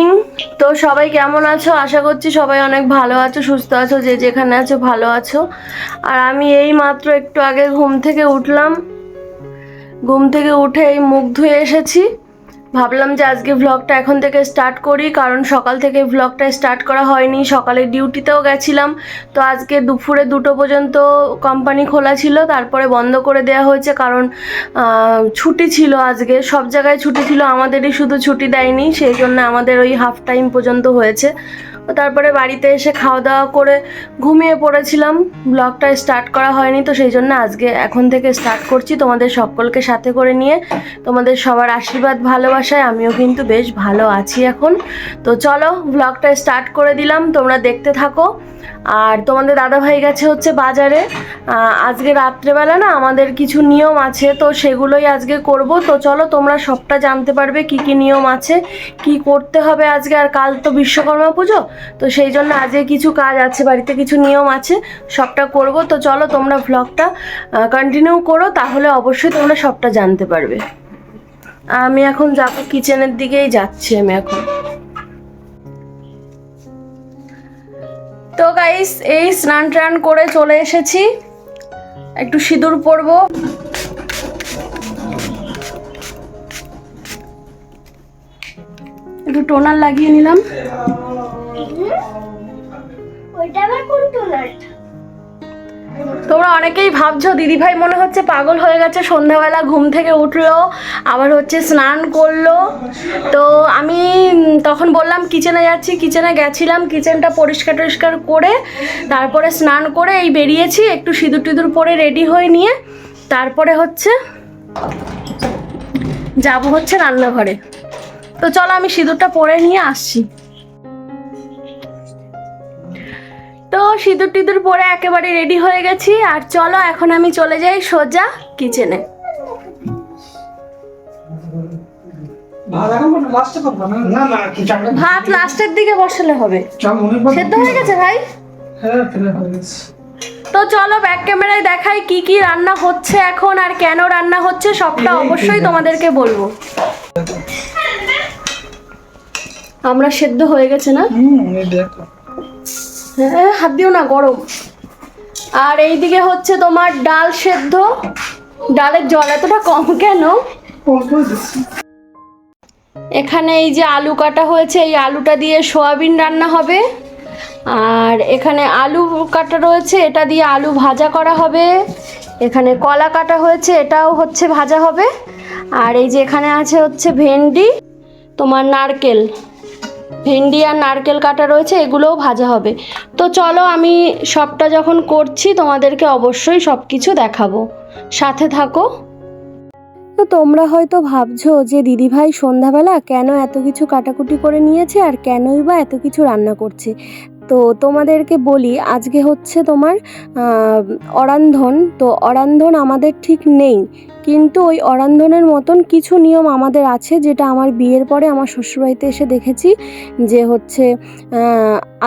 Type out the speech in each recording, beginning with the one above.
Evening তো সবাই কেমন আছো? আশা করছি সবাই অনেক ভালো আছো, সুস্থ আছো, যে যেখানে আছো ভালো আছো। আর আমি এই মাত্র একটু আগে ঘুম থেকে উঠলাম। ঘুম থেকে উঠে এই মুখ ধুয়ে এসেছি। ভাবলাম যে আজকে ভ্লগটা এখন থেকে স্টার্ট করি, কারণ সকাল থেকে ভ্লগটা স্টার্ট করা হয়নি। সকালে ডিউটিতেও গেছিলাম, তো আজকে দুপুরে দুটো পর্যন্ত কোম্পানি খোলা ছিল, তারপরে বন্ধ করে দেওয়া হয়েছে, কারণ ছুটি ছিল আজকে। সব জায়গায় ছুটি ছিল, আমাদেরই শুধু ছুটি দেয়নি, সেই জন্য আমাদের ওই হাফ টাইম পর্যন্ত হয়েছে। তারপরে বাড়িতে এসে খাওয়া দাওয়া করে ঘুমিয়ে পড়েছিলাম। ব্লগটা স্টার্ট করা হয়নি তো সেই জন্য আজকে এখন থেকে স্টার্ট করছি তোমাদের সকলকে সাথে করে নিয়ে। তোমাদের সবার আশীর্বাদ, ভালোবাসায় আমিও কিন্তু বেশ ভালো আছি এখন। তো চলো ব্লগটা স্টার্ট করে দিলাম, তোমরা দেখতে থাকো। আর তোমাদের দাদা ভাই গেছে হচ্ছে বাজারে। আজকে রাত্রেবেলা না আমাদের কিছু নিয়ম আছে, তো সেগুলোই আজকে করব। তো চলো তোমরা সবটা জানতে পারবে কি কি নিয়ম আছে, কি করতে হবে আজকে। আর কাল তো বিশ্বকর্মা পুজো তো সেই জন্য আজকে কিছু কাজ আছে, বাড়িতে কিছু নিয়ম আছে, সবটা করব। তো চলো তোমরা ভ্লগটা কন্টিনিউ করো, তাহলে অবশ্যই তোমরা সবটা জানতে পারবে। আমি এখন যাব কিচেনের দিকেই যাচ্ছি আমি এখন। তো গাইস এই স্নান টান করে চলে এসেছি। একটু সিঁদুর পরবো। একটু টোনার লাগিয়ে নিলাম। তোমরা অনেকেই ভাবছ, দিদিভাই মনে হচ্ছে পাগল হয়ে গেছে, সন্ধ্যাবেলা ঘুম থেকে উঠল, আবার হচ্ছে স্নান করল। তো আমি তখন বললাম কিচেনে যাচ্ছি কিচেনে গেছিলাম কিচেনটা পরিষ্কার টরিষ্কার করে, তারপরে স্নান করে এই বেরিয়েছি, একটু সিঁদুর টিঁদুর পরে রেডি হয়ে নিয়ে, তারপরে হচ্ছে যাব হচ্ছে রান্নাঘরে। তো চলো আমি সিঁদুরটা পরে নিয়ে আসছি। তো সিঁদুর টিঁদুর পরে একেবারে রেডি হয়ে গেছি। আর চলো এখন আমি চলে যাই সোজা কিচেনে ভাত লাস্টের দিকে বসালে হবে। সেদ্ধ হয়ে গেছে ভাই? হ্যাঁ তো চলো ব্যাক ক্যামেরায় দেখাই কি কি রান্না হচ্ছে এখন আর কেন রান্না হচ্ছে। সবটা অবশ্যই তোমাদেরকে বলব। আমরা সেদ্ধ হয়ে গেছে না? হুম দেখো। হ্যাঁ হাত দিও না, গরম। আর এইদিকে হচ্ছে তোমার ডাল সেদ্ধ। ডালের জল এতটা কম কেন? এখানে এই যে আলু কাটা হয়েছে, এই আলুটা দিয়ে সোয়াবিন রান্না হবে। আর এখানে আলু কাটা রয়েছে, এটা দিয়ে আলু ভাজা করা হবে। এখানে কলা কাটা হয়েছে, এটাও হচ্ছে ভাজা হবে। আর এই যে এখানে আছে হচ্ছে ভেন্ডি, তোমার নারকেল। ভেন্ডি আর নারকেল কাটা রয়েছে, এগুলোও ভাজা হবে। তো চলো আমি সবটা যখন করছি, তোমাদেরকে অবশ্যই সব কিছু দেখাবো। সাথে থাকো। তো তোমরা হয়তো ভাবছ যে, দিদিভাই সন্ধ্যাবেলা কেন এত কিছু কাটাকুটি করে নিয়েছে আর কেনই বা এত কিছু রান্না করছে? তো তোমাদেরকে বলি, আজকে হচ্ছে তোমার অরান্ধন। তো অরান্ধন আমাদের ঠিক নেই। কিন্তু ওই অরান্ধনের মতন কিছু নিয়ম আমাদের আছে, যেটা আমার বিয়ের পরে আমার শ্বশুরবাড়িতে এসে দেখেছি, যে হচ্ছে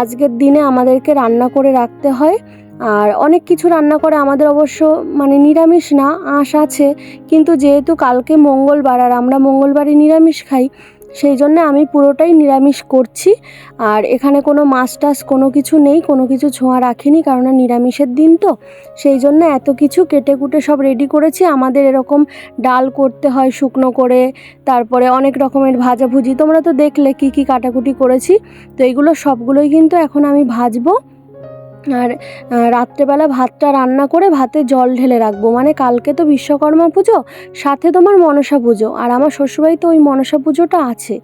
আজকের দিনে আমাদেরকে রান্না করে রাখতে হয়। আর অনেক কিছু রান্না করে আমাদের অবশ্য মানে নিরামিষ না, আঁশ আছে। কিন্তু যেহেতু কালকে মঙ্গলবার, আর আমরা মঙ্গলবারে নিরামিষ খাই সেই জন্য আমি পুরোটাই নিরামিষ করছি। আর এখানে কোনো মাছ টাছ কোনো কিছু নেই, কোনো কিছু ছোঁয়া রাখিনি কারণ নিরামিষের দিন তো। সেই জন্য এত কিছু কেটে কুটে সব রেডি করেছি। আমাদের এরকম ডাল করতে হয় শুকনো করে, তারপরে অনেক রকমের ভাজাভুজি। তোমরা তো দেখলে কি কি কাটাকুটি করেছি। তো এইগুলো সবগুলোই কিন্তু এখন আমি ভাজবো। আর রাত্রেবেলা ভাতটা রান্না করে ভাতে জল ঢেলে রাখব। মানে কালকে তো বিশ্বকর্মা পুজো, সাথে তোমার মনসা পুজো। আর আমার শ্বশুরবাড়িতে ওই মনসা পুজোটা আছে।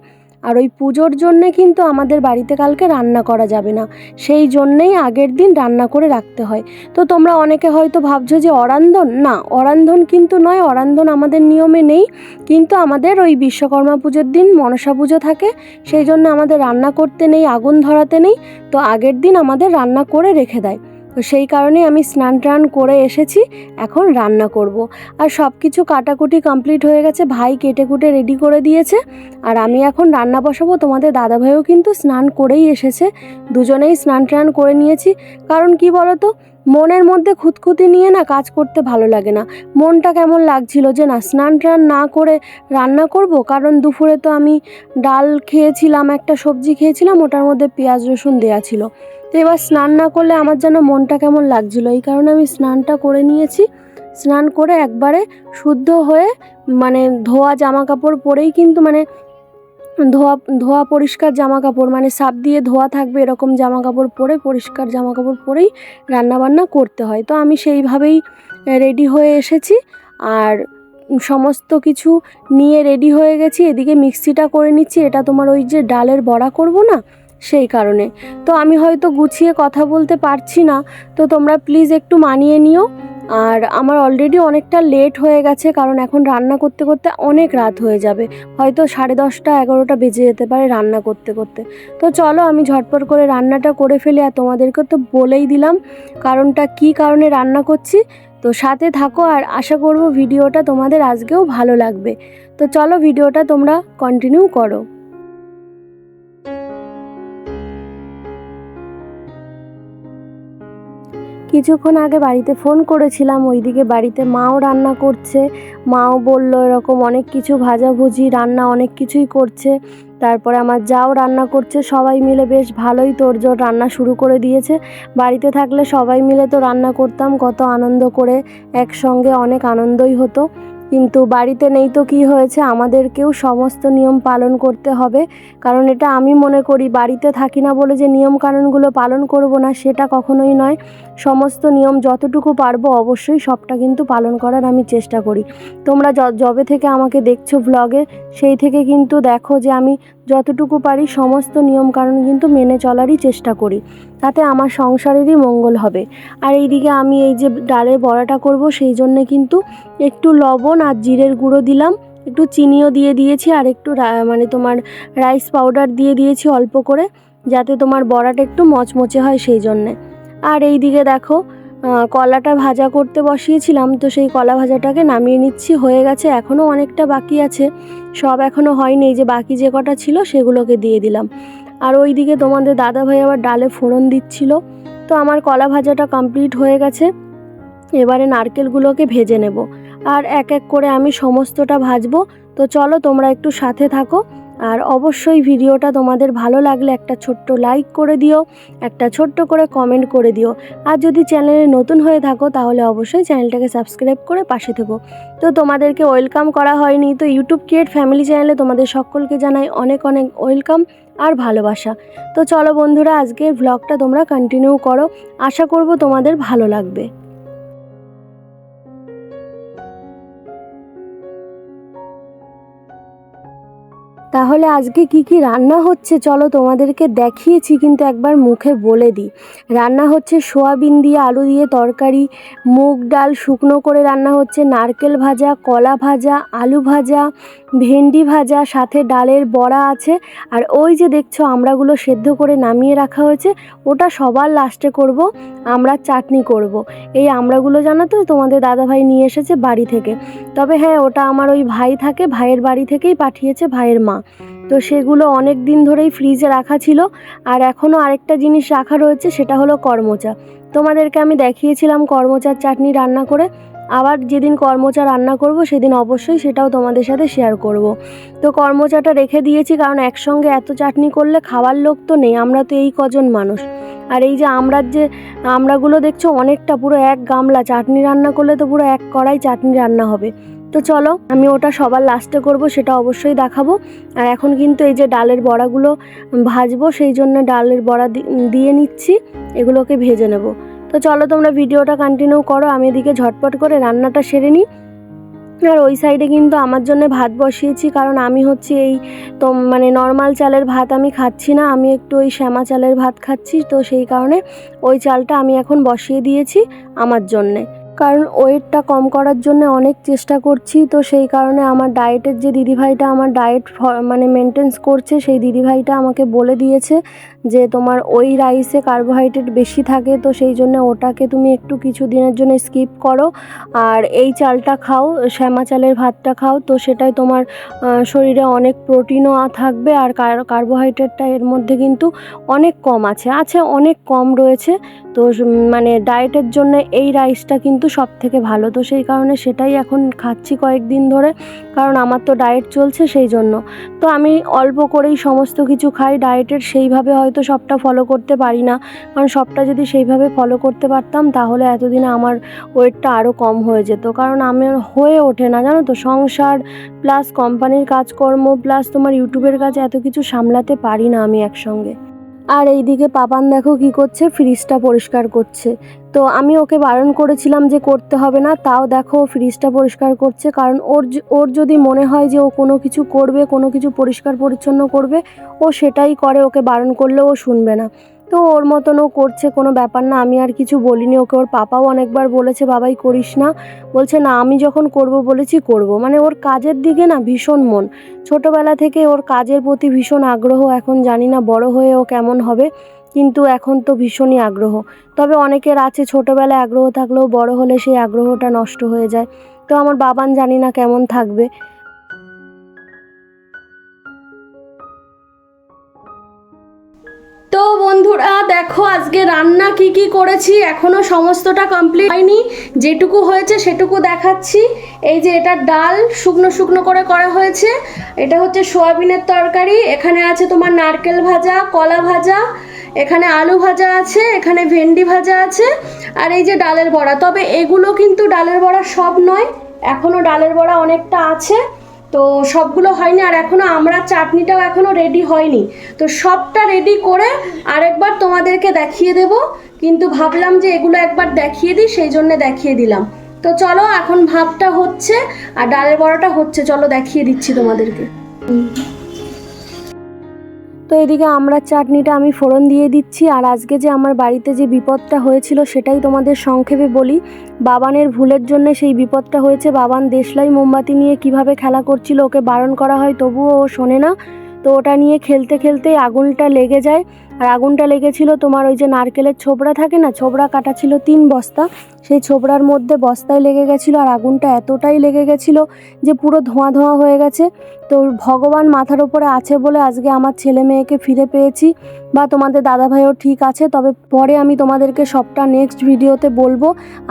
আর ওই পুজোর জন্যে কিন্তু আমাদের বাড়িতে কালকে রান্না করা যাবে না। সেই জন্যেই আগের দিন রান্না করে রাখতে হয়। তো তোমরা অনেকে হয়তো ভাবছ যে অরান্ধন? না, অরান্ধন কিন্তু নয়, অরান্ধন আমাদের নিয়মে নেই। কিন্তু আমাদের ওই বিশ্বকর্মা পুজোর দিন মনসা পুজো থাকে, সেই জন্য আমাদের রান্না করতে নেই, আগুন ধরাতে নেই। তো আগের দিন আমাদের রান্না করে রেখে দেয়। সেই কারণে আমি স্নান টান করে এসেছি, এখন রান্না করব। আর সব কিছু কাটাকুটি কমপ্লিট হয়ে গেছে, ভাই কেটে কুটে রেডি করে দিয়েছে। আর আমি এখন রান্না বসাবো, তোমাদের দাদাভাইও কিন্তু স্নান করেই এসেছে। দুজনেই স্নান টান করে নিয়েছি। কারণ কি বলো তো মনের মধ্যে খুঁতখুতি নিয়ে না কাজ করতে ভালো লাগে না। মনটা কেমন লাগছিল যে না, স্নান টান না করে রান্না করব? কারণ দুপুরে তো আমি ডাল খেয়েছিলাম, একটা সবজি খেয়েছিলাম, ওটার মধ্যে পেঁয়াজ রসুন দেওয়া ছিল। তো এবার স্নান না করলে আমার যেন মনটা কেমন লাগছিল। এই কারণে আমি স্নানটা করে নিয়েছি। স্নান করে একবারে শুদ্ধ হয়ে মানে ধোয়া জামা কাপড় পরেই কিন্তু মানে ধোয়া ধোয়া পরিষ্কার জামা কাপড় মানে সাপ দিয়ে ধোয়া থাকবে এরকম জামা কাপড় পরে, পরিষ্কার জামা কাপড় পরেই রান্নাবান্না করতে হয়। তো আমি সেইভাবেই রেডি হয়ে এসেছি আর সমস্ত কিছু নিয়ে রেডি হয়ে গেছি। এদিকে মিক্সিটা করে নিচ্ছি, এটা তোমার ওই যে ডালের বড়া করব না, সেই কারণে। তো আমি হয়তো গুছিয়ে কথা বলতে পারছি না, তো তোমরা প্লিজ একটু মানিয়ে নিও। আর আমার অলরেডি অনেকটা লেট হয়ে গেছে, কারণ এখন রান্না করতে করতে অনেক রাত হয়ে যাবে। হয়তো সাড়ে দশটা, এগারোটা বেজে যেতে পারে রান্না করতে করতে। তো চলো আমি ঝটপট করে রান্নাটা করে ফেলি আর তোমাদেরকে তো বলেই দিলাম কারণটা কি কারণে রান্না করছি। তো সাথে থাকো আর আশা করব ভিডিওটা তোমাদের আজকেও ভালো লাগবে। তো চলো ভিডিওটা তোমরা কন্টিনিউ করো। কিছুক্ষণ আগে বাড়িতে ফোন করেছিলাম, ওইদিকে বাড়িতে মাও রান্না করছে। মাও বলল, এরকম অনেক কিছু ভাজাভুজি, রান্না অনেক কিছুই করছে। তারপরে আমার যাও রান্না করছে, সবাই মিলে বেশ ভালোই তোরজোর রান্না শুরু করে দিয়েছে। বাড়িতে থাকলে সবাই মিলে তো রান্না করতাম, কত আনন্দ করে একসঙ্গে অনেক আনন্দই হতো। কিন্তু বাড়িতে নেই তো কি হয়েছে? আমাদেরকেও সমস্ত নিয়ম পালন করতে হবে। কারণ এটা আমি মনে করি, বাড়িতে থাকি না বলে যে নিয়ম কানুনগুলো পালন করব না, সেটা কখনোই নয়। সমস্ত নিয়ম যতটুকু পারব অবশ্যই সবটা কিন্তু পালন করার আমি চেষ্টা করি। তোমরা যবে থেকে আমাকে দেখছ ব্লগে সেই থেকে কিন্তু দেখো যে আমি যতটুকু পারি সমস্ত নিয়ম কানুন কিন্তু মেনে চলারই চেষ্টা করি। তাতে আমার সংসারেরই মঙ্গল হবে। আর এইদিকে আমি এই যে ডালের বড়াটা করব, সেই জন্যে কিন্তু একটু লবণ আর জিরের গুঁড়ো দিলাম। একটু চিনিও দিয়ে দিয়েছি আর একটু মানে তোমার রাইস পাউডার দিয়ে দিয়েছি অল্প করে, যাতে তোমার বড়াটা একটু মচমচে হয় সেই জন্যে। আর এই দিকে দেখো কলাটা ভাজা করতে বসিয়েছিলাম, তো সেই কলা ভাজাটাকে নামিয়ে নিচ্ছি, হয়ে গেছে, এখনও অনেকটা বাকি আছে। সব এখনও হয়নি, এই যে বাকি যে কটা ছিল সেগুলোকে দিয়ে দিলাম। আর ওই দিকে তোমাদের দাদা ভাই আবার ডালে ফোড়ন দিচ্ছিল, তো আমার কলা ভাজাটা কমপ্লিট হয়ে গেছে। এবারে নারকেলগুলোকে ভেজে নেব। আর এক এক করে আমি সমস্তটা ভাজবো। তো চলো তোমরা একটু সাথে থাকো। আর অবশ্যই ভিডিওটা তোমাদের ভালো লাগলে একটা ছোট্ট লাইক করে দিও, একটা ছোট্ট করে কমেন্ট করে দিও। আর যদি চ্যানেলে নতুন হয়ে থাকো, তাহলে অবশ্যই চ্যানেলটাকে সাবস্ক্রাইব করে পাশে থেকো। তো তোমাদেরকে ওয়েলকাম করা হয়নি। তো ইউটিউব ক্রিয়েট ফ্যামিলি চ্যানেলে তোমাদের সকলকে জানাই অনেক অনেক ওয়েলকাম আর ভালোবাসা। তো চলো বন্ধুরা, আজকের ভ্লগটা তোমরা কন্টিনিউ করো। আশা করব তোমাদের ভালো লাগবে। তাহলে আজকে কি কি রান্না হচ্ছে চলো তোমাদেরকে দেখিয়েছি, কিন্তু একবার মুখে বলে দিই। রান্না হচ্ছে সোয়াবিন দিয়ে আলু দিয়ে তরকারি, মুগ ডাল শুকনো করে রান্না হচ্ছে, নারকেল ভাজা, কলা ভাজা, আলু ভাজা, ভেন্ডি ভাজা, সাথে ডালের বড়া আছে। আর ওই যে দেখছ আমড়াগুলো সেদ্ধ করে নামিয়ে রাখা হয়েছে, ওটা সবার লাস্টে করব, আমরা চাটনি করব। এই আমড়াগুলো জানো তো তোমাদের দাদাভাই নিয়ে এসেছে বাড়ি থেকে। তবে হ্যাঁ ওটা আমার ওই ভাই থাকে, ভাইয়ের বাড়ি থেকেই পাঠিয়েছে ভাইয়ের মা। তো সেগুলো অনেক দিন ধরেই ফ্রিজে রাখা ছিল। আর এখনও আরেকটা জিনিস রাখা রয়েছে, সেটা হলো কর্মচা। তোমাদেরকে আমি দেখিয়েছিলাম কর্মচার চাটনি রান্না করে। আবার যেদিন কর্মচা রান্না করব, সেদিন অবশ্যই সেটাও তোমাদের সাথে শেয়ার করব। তো কর্মচাটা রেখে দিয়েছি, কারণ একসঙ্গে এত চাটনি করলে খাওয়ার লোক তো নেই, আমরা তো এই কজন মানুষ। আর এই যে আমরার যে আমরাগুলো দেখছ, অনেকটা পুরো এক গামলা। চাটনি রান্না করলে তো পুরো এক কড়াই চাটনি রান্না হবে। তো চলো, আমি ওটা সবার লাস্টে করব, সেটা অবশ্যই দেখাবো। আর এখন কিন্তু এই যে ডালের বড়াগুলো ভাজবো, সেই জন্য ডালের বড়া দিয়ে নিচ্ছি, এগুলোকে ভেজে নেব। তো চলো, তোমরা ভিডিওটা কন্টিনিউ করো, আমি এদিকে ঝটপট করে রান্নাটা সেরে নিই। আর ওই সাইডে কিন্তু আমার জন্য ভাত বসিয়েছি, কারণ আমি হচ্ছে এই তো মানে নর্মাল চালের ভাত আমি খাচ্ছি না, আমি একটু ওই শ্যামা চালের ভাত খাচ্ছি, তো সেই কারণে ওই চালটা আমি এখন বসিয়ে দিয়েছি আমার জন্যে। কারণ ওয়েটটা কম করার জন্য অনেক চেষ্টা করছি। তো সেই কারণে আমার ডায়েটের যে দিদিভাইটা আমার ডায়েট মানে মেনটেন্স করছে, সেই দিদিভাইটা আমাকে বলে দিয়েছে যে তোমার ওই রাইসে কার্বোহাইড্রেট বেশি থাকে, তো সেই জন্য ওটাকে তুমি একটু কিছু দিনের জন্য স্কিপ করো। আর এই চালটা খাও, শ্যামা চালের ভাতটা খাও, তো সেটাই তোমার শরীরে অনেক প্রোটিনও থাকবে আর কার- কার্বোহাইড্রেটটা এর মধ্যে কিন্তু অনেক কম আছে। আছে অনেক কম রয়েছে। তো মানে ডায়েটের জন্য এই রাইসটা কিন্তু সব থেকে ভালো। তো সেই কারণে সেটাই এখন খাচ্ছি কয়েকদিন ধরে, কারণ আমার তো ডায়েট চলছে সেই জন্য। তো আমি অল্প করেই সমস্ত কিছু খাই ডায়েটের সেইভাবে হয়তো সবটা ফলো করতে পারি না। কারণ সবটা যদি সেইভাবে ফলো করতে পারতাম, তাহলে এতদিনে আমার ওয়েটটা আরও কম হয়ে যেত। কারণ আমার হয়ে ওঠে না, জানো তো? সংসার প্লাস কোম্পানির কাজকর্ম প্লাস তোমার ইউটিউবের কাজ এত কিছু সামলাতে পারি না আমি একসঙ্গে। আর এইদিকে পাপান দেখো কি করছে ফ্রিজটা পরিষ্কার করছে। তো আমি ওকে বারণ করেছিলাম যে করতে হবে না, তাও দেখো ফ্রিজটা পরিষ্কার করছে, কারণ ওর ওর যদি মনে হয় যে ও কোনো কিছু করবে, কোনো কিছু পরিষ্কার পরিচ্ছন্ন করবে, ও সেটাই করে, ওকে বারণ করলেও ও শুনবে না। তো ওর মতন ও করছে, কোনো ব্যাপার না। আমি আর কিছু বলিনি। ওকে ওর পাপাও অনেকবার বলেছে, বাবাই করিস না। বলছে, না, আমি যখন করব বলেছি, করব। মানে ওর কাজের দিকে না ভীষণ মন। ছোটবেলা থেকে ওর কাজের প্রতি ভীষণ আগ্রহ, এখন জানি না বড় হয়ে ও কেমন হবে, কিন্তু এখন তো ভীষণই আগ্রহ। তবে অনেকের আছে, ছোটবেলায় আগ্রহ থাকলেও বড় হলে সেই আগ্রহটা নষ্ট হয়ে যায়। তো আমার বাবান জানি না কেমন থাকবে। বন্ধুরা, দেখো আজকে রান্না কি কি করেছি? এখনও সমস্তটা কমপ্লিট হয়নি। যেটুকু হয়েছে সেটুকু দেখাচ্ছি। এই যে এটা ডাল শুকনো শুকনো করে করা হয়েছে। এটা হচ্ছে সোয়াবিনের তরকারি। এখানে আছে তোমার নারকেল ভাজা, কলা ভাজা, এখানে আলু ভাজা আছে, এখানে ভেন্ডি ভাজা আছে, আর এই যে ডালের বড়া। তবে এগুলো কিন্তু ডালের বড়া সব নয়, এখনও ডালের বড়া অনেকটা আছে। তো সবগুলো হয়নি আর এখনও আমরা চাটনিটাও এখনও রেডি হয়নি। তো সবটা রেডি করে আরেকবার তোমাদেরকে দেখিয়ে দেব। কিন্তু ভাবলাম যে এগুলো একবার দেখিয়ে দিই, সেই জন্য দেখিয়ে দিলাম। তো চলো এখন ভাবটা হচ্ছে আর ডালের বড়াটা হচ্ছে, চলো দেখিয়ে দিচ্ছি তোমাদেরকে। তো এদিকে আমরা চাটনিটা আমি ফোড়ন দিয়ে দিচ্ছি আর আজকে যে আমার বাড়িতে যে বিপদটা হয়েছিল সেটাই তোমাদের সংক্ষেপে বলি। বাবানের ভুলের জন্য সেই বিপদটা হয়েছে। বাবান দেশলাই মোমবাতি নিয়ে কীভাবে খেলা করছিল ওকে বারণ করা হয় তবুও ও শোনে না। তো ওটা নিয়ে খেলতে খেলতে আগুনটা লেগে যায়। আর আগুনটা লেগেছিল তোমার ওই যে নারকেলের ছোবড়া থাকে না? ছোবড়া কাটা ছিল তিন বস্তা। সেই ছোবড়ার মধ্যে বস্তায় লেগে গেছিল আর আগুনটা এতটাই লেগে গেছিল যে পুরো ধোঁয়া ধোঁয়া হয়ে গেছে। তো ভগবান মাথার উপরে আছে বলে আজকে আমার ছেলে মেয়েকে ফিরে পেয়েছি বা তোমাদের দাদা ভাইও ঠিক আছে। তবে পরে আমি তোমাদেরকে সবটা নেক্সট ভিডিওতে বলব।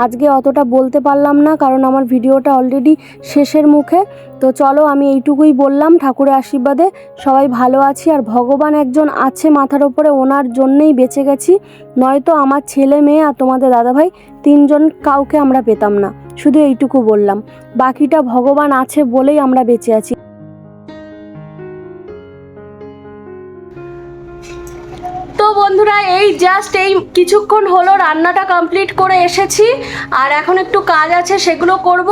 আজকে অতটা বলতে পারলাম না কারণ আমার ভিডিওটা অলরেডি শেষের মুখে। তো চলো আমি এইটুকুই বললাম ঠাকুরের আশীর্বাদে। সবাই ভালো আছি আর ভগবান একজন আছে মাথার উপরে ওনার জন্যেই বেঁচে গেছি। নয়তো আমার ছেলে মেয়ে আর তোমাদের দাদাভাই তিনজন কাউকে আমরা পেতাম না। শুধু এইটুকু বললাম। বাকিটা ভগবান আছে বলেই আমরা বেঁচে আছি। তো বন্ধুরা, এই জাস্ট এই কিছুক্ষণ হলো রান্নাটা কমপ্লিট করে এসেছি। আর এখন একটু কাজ আছে, সেগুলো করব।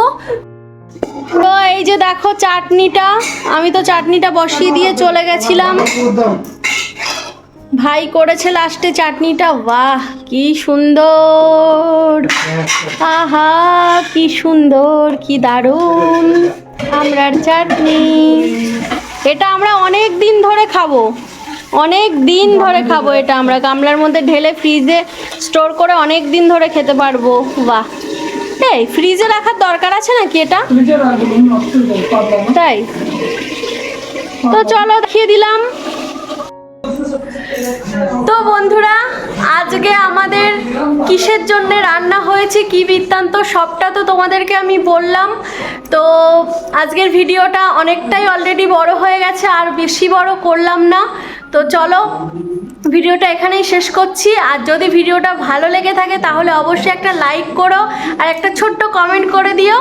তো এই যে দেখো চাটনিটা, আমি তো চাটনিটা বসিয়ে দিয়ে চলে গেছিলাম। ভাই করেছে লাস্টে চাটনিটা বাহ কি সুন্দর। আহা কি সুন্দর কি দারুণ। আমরার চাটনি। এটা আমরা অনেক দিন ধরে খাব। অনেক দিন ধরে খাব এটা আমরা। গামলার মধ্যে ঢেলে ফ্রিজে স্টোর করে অনেক দিন ধরে খেতে পারব। বাহ। এই ফ্রিজে রাখার দরকার আছে নাকি এটা? তাই? তো চলো দেখিয়ে দিলাম। তো বন্ধুরা, আজকে আমাদের কিসের জন্য রান্না হয়েছে, কি বৃত্তান্ত, সবটা তো তোমাদেরকে আমি বললাম। তো আজকের ভিডিওটা অনেকটাই অলরেডি বড় হয়ে গেছে, আর বেশি বড় করলাম না। তো চলো ভিডিওটা এখানেই শেষ করছি। আর যদি ভিডিওটা ভালো লেগে থাকে, তাহলে অবশ্যই একটা লাইক করো আর একটা ছোট্ট কমেন্ট করে দিও।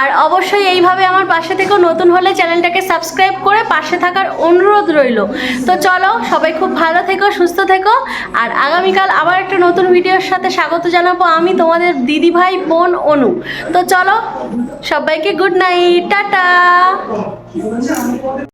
আর অবশ্যই এইভাবে আমার পাশে থেকেও নতুন হলে চ্যানেলটাকে সাবস্ক্রাইব করে পাশে থাকার অনুরোধ রইল। তো চলো, সবাই খুব ভালো থেকো, সুস্থ থেকো। আর আগামীকাল আবার একটা নতুন ভিডিওর সাথে স্বাগত জানাব আমি তোমাদের দিদি ভাই, বোন, অনু। তো চলো, সবাইকে গুড নাইট টাটা।